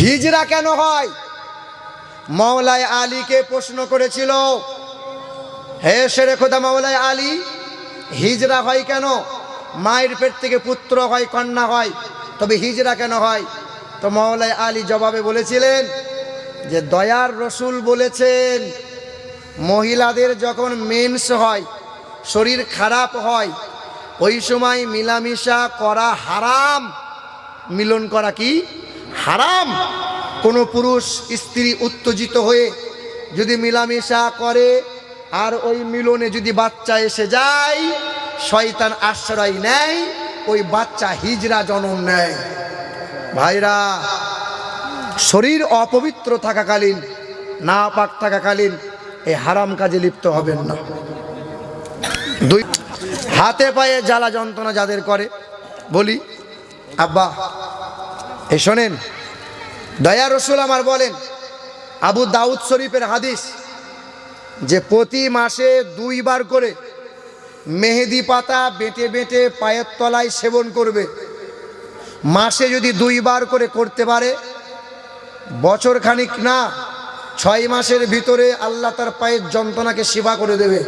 হিজরা কেন হয়? মাওলায় আলীকে প্রশ্ন করেছিল, হে শেরে খোদা, মাওলায় আলী, হিজরা হয় কেন? মায়ের পেট থেকে পুত্র হয়, কন্যা হয়, তবে হিজরা কেন হয়? তো মাওলায় আলী জবাবে বলেছিলেন যে, দয়ার রসুল বলেছেন, মহিলাদের যখন মেন্স হয়, শরীর খারাপ হয়, ওই সময় মিলামিশা করা হারাম। মিলন করা কি? হারাম। কোনো পুরুষ স্ত্রী উত্তেজিত হয়ে যদি মিলামিশা করে আর ওই মিলনে যদি বাচ্চা এসে যায়, শয়তান আশ্রয় নেয়, ওই বাচ্চা হিজরা জনম নেয়। ভাইরা, শরীর অপবিত্র থাকাকালীন না পাক থাকাকালীন এই হারাম কাজে লিপ্ত হবেন না। দুই, হাতে পায়ে জ্বালা যন্ত্রণা যাদের করে, বলি, আব্বা এ শোনেন, দয়া রসুল আমার বলেন, আবু দাউদ শরীফের হাদিস যে প্রতি মাসে দুইবার করে মেহেদি পাতা বেটে বেটে পায়ের তলায় সেবন করবে। মাসে যদি দুইবার করে করতে পারে, বছর খানিক না, ছয় মাসের ভিতরে আল্লাহ তার পায়ের যন্ত্রণাকে সেবা করে দেবে।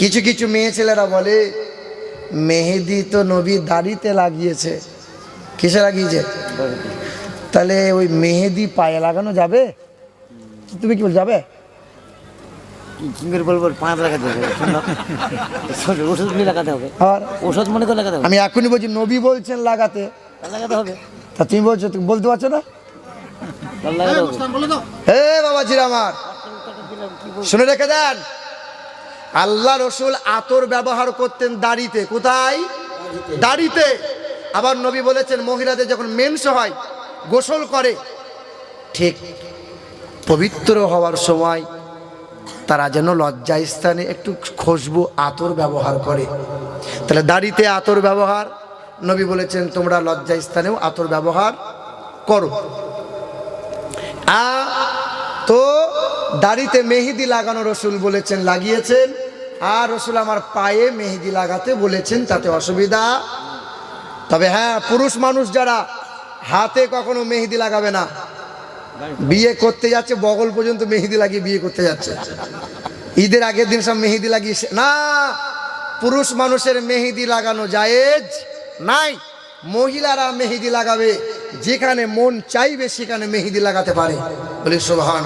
কিছু কিছু মেয়ে ছেলেরা বলে, মেহেদি তো নবী দাড়িতে লাগিয়েছে। কিসে লাগিয়েছে তাহলে ওই মেহেদি পায়ে লাগানো যাবে? তুমি কি বল যাবে? কি করে বলব পাঁচ লাগাতে হবে। ওষুধ নিয়ে লাগাতে হবে। আর? ওষুধ মনে করে লাগাতে হবে। আমি এখনই বলছি নবী বলছেন লাগাতে। লাগাতে হবে। তা তুমি বলছো তুমি বলতে পারছ না? হে বাবাজির আমার। শুনে রেখে দেন। আল্লাহ রসুল আতর ব্যবহার করতেন দাড়িতে। কোথায়? দাড়িতে। আবার নবী বলেছেন, মহিলাদের যখন মেন্স হয়, গোসল করে, ঠিক পবিত্র হওয়ার সময় তারা যেন লজ্জা স্থানে একটু খুশবু আতর ব্যবহার করে। তাহলে দাড়িতে আতর ব্যবহার, নবী বলেছেন, তোমরা লজ্জা স্থানেও আতর ব্যবহার করো। আ তো দাড়িতে মেহেদি লাগানো রসুল বলেছেন, লাগিয়েছেন। আর রসুল আমার পায়ে মেহেদি লাগাতে বলেছেন, তাতে অসুবিধা তবে হ্যাঁ পুরুষ মানুষ যারা হাতে কখনো মেহেদি লাগাবে না, বিয়ে করতে যাচ্ছে, বগল পর্যন্ত মেহেদি লাগিয়ে বিয়ে করতে যাচ্ছে। ঈদের আগের দিন সব মেহেদি লাগিয়ে না, পুরুষ মানুষের মেহেদি লাগানো জায়েজ নাই। মহিলারা মেহেদি লাগাবে, যেখানে মন চাইবে সেখানে মেহেদি লাগাতে পারে। বলি সোহান